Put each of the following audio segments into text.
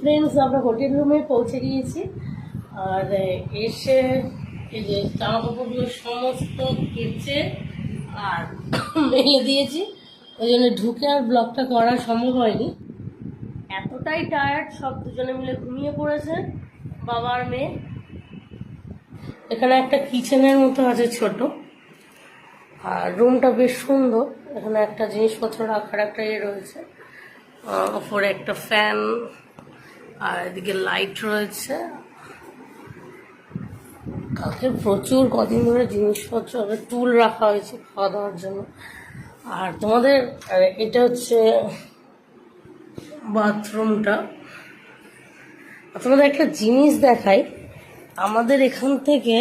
Friends আমরা hotel রুমে পৌঁছে গিয়েছি। আর এসে এই যে জামা কাপড়গুলো সমস্ত কেচে আর মেলে দিয়েছি। ওই জন্য ঢুকে আর ব্লগটা করা সম্ভব হয়নি। এতটাই টায়ার্ড সব দুজনে মিলে ঘুমিয়ে পড়েছে বাবার মেয়ে। এখানে একটা কিচেনের মতো আছে ছোট। আর রুমটা বেশ সুন্দর। এখানে একটা জিনিসপত্র রাখার একটা ইয়ে রয়েছে। ওপরে একটা ফ্যান আর এদিকে লাইট রয়েছে। কালকে প্রচুর কদিন ধরে জিনিসপত্র টুল রাখা হয়েছে খাওয়া দাওয়ার জন্য। আর তোমাদের এটা হচ্ছে বাথরুমটা তোমাদের একটা জিনিস দেখাই। আমাদের এখান থেকে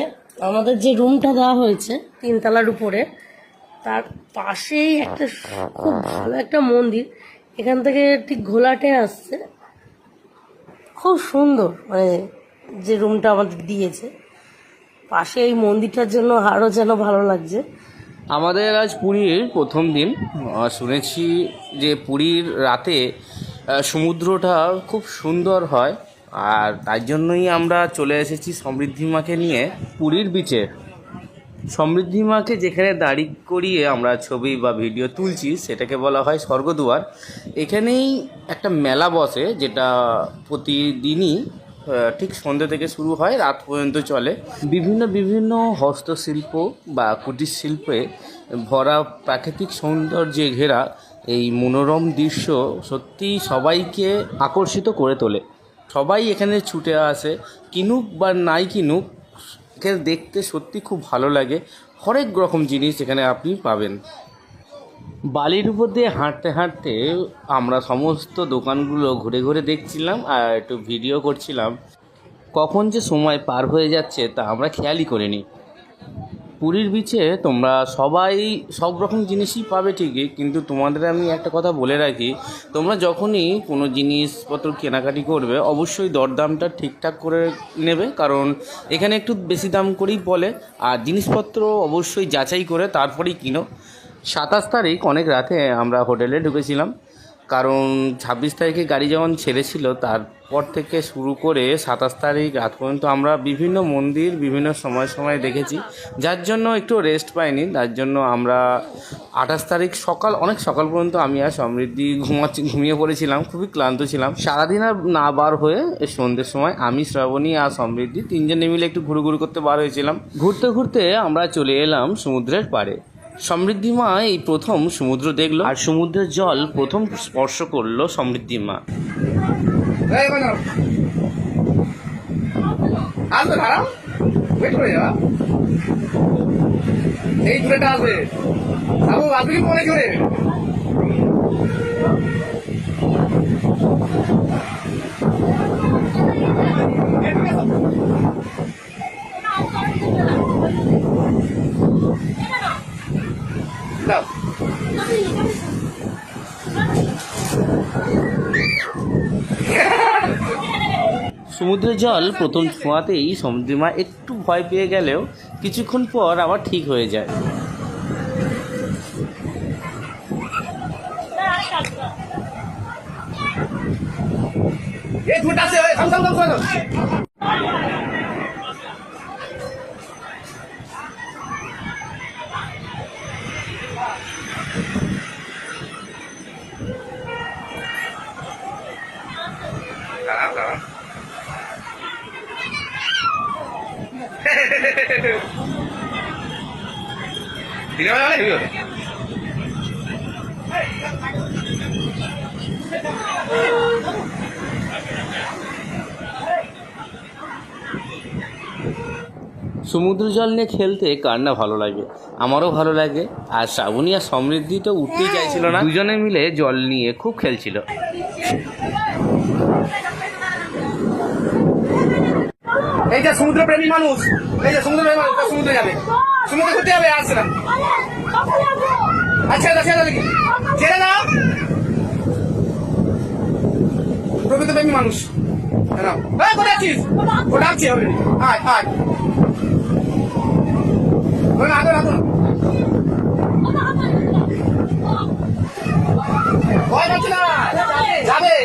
আমাদের যে রুমটা দেওয়া হয়েছে তিনতলার উপরে, তার পাশেই একটা খুব ভালো একটা মন্দির। এখান থেকে ঠিক ঘোলাটে আসছে। খুব সুন্দর মানে যে রুমটা আমাদের দিয়েছে। পাশে এই মন্দিরটার জন্য আরও যেন ভালো লাগছে। আমাদের আজ পুরীর প্রথম দিন। শুনেছি যে পুরীর রাতে সমুদ্রটা খুব সুন্দর হয়। আর তার জন্যই আমরা চলে এসেছি সমৃদ্ধিমাকে নিয়ে পুরীর বিচে সমৃদ্ধি মাকে যেখানে দাঁড়ি করিয়ে আমরা ছবি বা ভিডিও তুলছি, সেটাকে বলা হয় স্বর্গদুয়ার। এখানেই একটা মেলা বসে, যেটা প্রতিদিনই ঠিক সন্ধ্যে থেকে শুরু হয়, রাত পর্যন্ত চলে। বিভিন্ন বিভিন্ন হস্তশিল্প বা কুটির শিল্পে ভরা প্রাকৃতিক সৌন্দর্যে ঘেরা এই মনোরম দৃশ্য সত্যি সবাইকে আকর্ষিত করে তোলে। সবাই এখানে ছুটে আসে, কিনুক বা নাই কিনুক এখানে দেখতে সত্যি খুব ভালো লাগে। হরেক রকম জিনিস এখানে আপনি পাবেন। বালির উপর দিয়ে হাঁটতে হাঁটতে আমরা সমস্ত দোকানগুলো ঘুরে ঘুরে দেখছিলাম আর একটু ভিডিও করছিলাম। কখন যে সময় পার হয়ে যাচ্ছে তা আমরা খেয়ালই করিনি। পুরীর বিচে তোমরা সবাই সব রকম জিনিসই পাবে ঠিকই, কিন্তু তোমাদের আমি একটা কথা বলে রাখি, তোমরা যখনই কোনো জিনিসপত্র কেনাকাটি করবে, অবশ্যই দরদামটা ঠিকঠাক করে নেবে, কারণ এখানে একটু বেশি দাম করেই বলে, আর জিনিসপত্র অবশ্যই যাচাই করে তারপরেই কিনো। সাতাশ তারিখ অনেক রাতে আমরা হোটেলে ঢুকেছিলাম। কারণ ছাব্বিশ তারিখে গাড়ি যখন ছেড়েছিল, তারপর থেকে শুরু করে সাতাশ তারিখ রাত পর্যন্ত আমরা বিভিন্ন মন্দির বিভিন্ন সময় সময় দেখেছি। যার জন্য একটু রেস্ট পাইনি, তার জন্য আমরা আঠাশ তারিখ সকাল, অনেক সকাল পর্যন্ত আমি আর সমৃদ্ধি ঘুমাচ্ছি, ঘুমিয়ে পড়েছিলাম, খুবই ক্লান্ত ছিলাম। সারাদিন আর না বার হয়ে সন্ধ্যের সময় আমি, শ্রাবণী আর সমৃদ্ধি তিনজনে মিলে একটু ঘুরু করতে বার হয়েছিলাম। ঘুরতে ঘুরতে আমরা চলে এলাম সমুদ্রের পাড়ে। সমৃদ্ধি মা এই প্রথম সমুদ্র দেখল, আর সমুদ্রের জল প্রথম স্পর্শ করল সমৃদ্ধি মা আসবে সমুদ্রের জল প্রথম ছোঁয়াতেই সমুদ্রি মা একটু ভয় পেয়ে গেলেও কিছুক্ষণ পর আবার ঠিক হয়ে যায়। এই সমুদ্র জল নিয়ে খেলতে কার না ভালো লাগে? আমারও ভালো লাগে। আর শ্রাবণী আর সমৃদ্ধি তো উঠতেই চাইছিল না। দুজনে মিলে জল নিয়ে খুব খেলছিল। এই যে সমুদ্র প্রেমী মানুষ এই যে সমুদ্র প্রেমী মানুষ সমুদ্রে যাবে। সমুদ্রে ঘুরতে যাবে আসছে না। আচ্ছা আচ্ছা দেখি। ছেড়ে দাও প্রকৃত প্রেমী মানুষ কোথায় আছিস? ডাকছি হবে আয় আয়। ওই আদর আদর ভয় পাচ্ছে না? যাবে।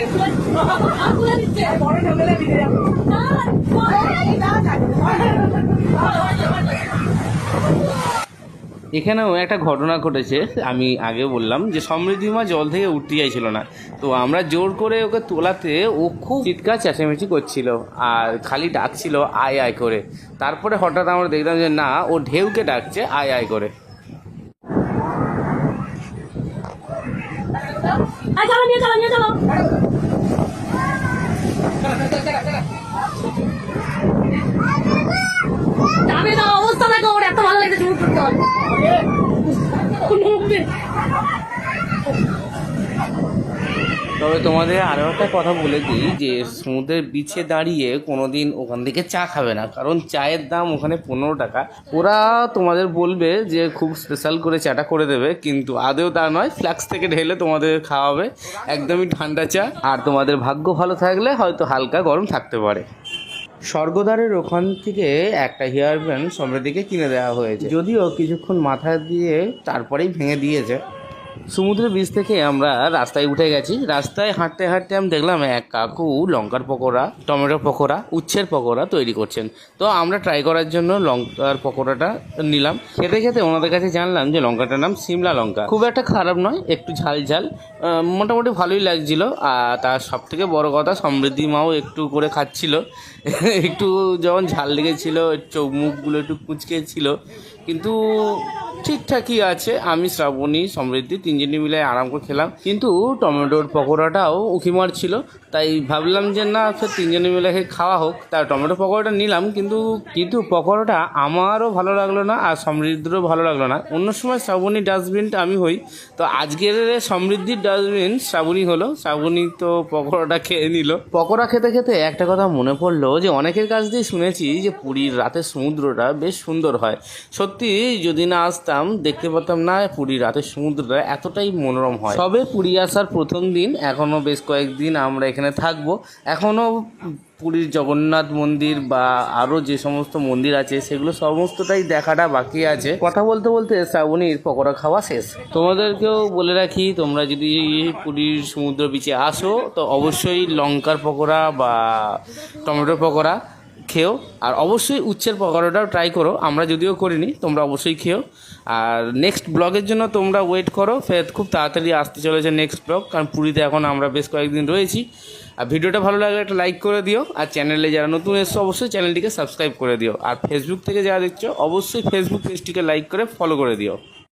এখানেও একটা ঘটনা ঘটেছে, আমি আগে বললাম, যে সমৃদ্ধিমা জল থেকে উঠতে চাইছিল না। তো আমরা জোর করে ওকে তোলাতে ও খুব চিৎকার চেঁচামেচি করছিল আর খালি ডাকছিল, আয় আয় করে। তারপরে হঠাৎ আমরা দেখলাম যে না, ও ঢেউকে ডাকছে, আয় আয় করে। না অবস্থা দেখো ওর এত ভালো লাগছে তবে তোমাদের আরও একটা কথা বলে দিই, যে সমুদ্রের বিচে দাঁড়িয়ে কোনোদিন ওখান থেকে চা খাবে না। কারণ চায়ের দাম ওখানে পনেরো টাকা। ওরা তোমাদের বলবে যে খুব স্পেশাল করে চাটা করে দেবে, কিন্তু আদেও তা নয় ফ্ল্যাক্স থেকে ঢেলে তোমাদের খাওয়াবে। একদমই ঠান্ডা চা। আর তোমাদের ভাগ্য ভালো থাকলে হয়তো হালকা গরম থাকতে পারে। স্বর্গদ্বারের ওখান থেকে একটা হেয়ার ব্যান্ড সমৃদ্ধিকে কিনে দেওয়া হয়েছে। যদিও কিছুক্ষণ মাথা দিয়ে তারপরেই ভেঙে দিয়েছে। সমুদ্রের বীচ থেকে আমরা রাস্তায় উঠে গেছি। রাস্তায় হাঁটতে হাঁটতে আমি দেখলাম এক কাকু লঙ্কার পকোড়া, টমেটো পকোড়া, উচ্ছের পকোড়া তৈরি করছেন। তো আমরা ট্রাই করার জন্য লঙ্কার পকোড়াটা নিলাম। খেতে খেতে ওনাদের কাছে জানলাম যে লঙ্কাটার নাম সিমলা লঙ্কা। খুব একটা খারাপ নয়, একটু ঝাল ঝাল। মোটামুটি ভালোই লাগছিল। আর তার সব থেকে বড় কথা সমৃদ্ধি মাও একটু করে খাচ্ছিল। একটু যখন ঝাল লেগেছিল, চোখ মুখগুলো একটু কুচকে ছিল। কিন্তু ঠিকঠাকই আছে, আমি শ্রাবণী, সমৃদ্ধি তিনজনে মিলে আরাম করে খেলাম। কিন্তু টমেটোর পকোড়াটাও উঁকি মারছিল, তাই ভাবলাম যে না ফের তিনজনে মিলে খেয়ে খাওয়া হোক। তাই টমেটো পকোড়াটা নিলাম, কিন্তু কিন্তু পকোড়াটা আমারও ভালো লাগল না, আর সমৃদ্ধিরও ভালো লাগল না। অন্য সময় শ্রাবণী ডাস্টবিনটা আমি হই, তো আজকের সমৃদ্ধির ডাস্টবিন শ্রাবণী হলো। শ্রাবণী তো পকোড়াটা খেয়ে নিল। পকোড়া খেতে খেতে একটা কথা মনে পড়ল যে, অনেকের কাছ দিয়ে শুনেছি যে পুরীর রাতের সমুদ্রটা বেশ সুন্দর হয়। সত্যি, যদি না আসতাম দেখতে পেতাম না পুরীর রাতের সমুদ্রটা এতটাই মনোরম হয়। তবে পুরী আসার প্রথম দিন এখনও বেশ কয়েকদিন আমরা এখানে থাকব। এখনও পুরীর জগন্নাথ মন্দির বা আরও যে সমস্ত মন্দির আছে, সেগুলো সমস্তটাই দেখাটা বাকি আছে। কথা বলতে বলতে শ্রাবণীর পকোড়া খাওয়া শেষ। তোমাদেরকেও বলে রাখি, তোমরা যদি পুরীর সমুদ্র বিচে আসো, তো অবশ্যই লঙ্কার পকোড়া বা টমেটো পকোড়া খেও, আর অবশ্যই উচ্ছের পকোড়াটাও ট্রাই করো, আমরা যদিও করিনি, তোমরা অবশ্যই খেও। আর নেক্সট ব্লগের জন্য তোমরা ওয়েট করো, ফের খুব তাড়াতাড়ি আসতে চলেছে নেক্সট ব্লগ কারণ পুরীতে এখন আমরা বেশ কয়েকদিন রয়েছি। আর ভিডিওটা ভালো লাগলে একটা লাইক করে দিও, আর চ্যানেলে যারা নতুন এসছো, অবশ্যই চ্যানেলটিকে সাবস্ক্রাইব করে দিও। আর ফেসবুক থেকে যারা দেখছ, অবশ্যই ফেসবুক পেজটিকে লাইক করে ফলো করে দিও।